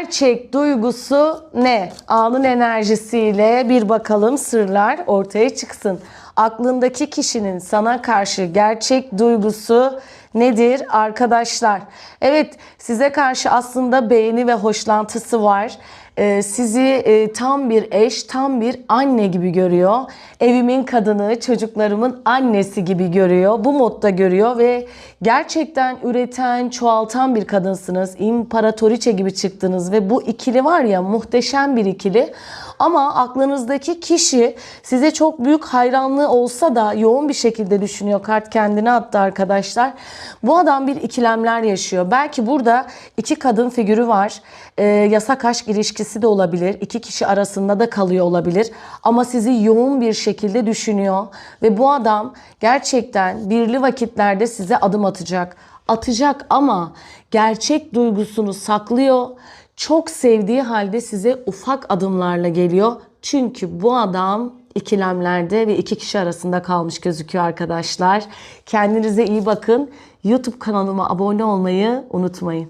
Gerçek duygusu ne? Anın enerjisiyle bir bakalım sırlar ortaya çıksın. Aklındaki kişinin sana karşı gerçek duygusu nedir arkadaşlar? Evet size karşı aslında beğeni ve hoşlantısı var. Ee, sizi e, tam bir eş, tam bir anne gibi görüyor. Evimin kadını, çocuklarımın annesi gibi görüyor. Bu modda görüyor ve gerçekten üreten, çoğaltan bir kadınsınız. İmparatoriçe gibi çıktınız ve bu ikili var ya muhteşem bir ikili. Ama aklınızdaki kişi size çok büyük hayranlığı olsa da yoğun bir şekilde düşünüyor. Kart kendine attı arkadaşlar. Bu adam bir ikilemler yaşıyor. Belki burada iki kadın figürü var. Ee, yasak aşk ilişkisi de olabilir. İki kişi arasında da kalıyor olabilir. Ama sizi yoğun bir şekilde düşünüyor. Ve bu adam gerçekten birli vakitlerde size adım atacak. Atacak ama gerçek duygusunu saklıyor çok sevdiği halde size ufak adımlarla geliyor. Çünkü bu adam ikilemlerde ve iki kişi arasında kalmış gözüküyor arkadaşlar. Kendinize iyi bakın. YouTube kanalıma abone olmayı unutmayın.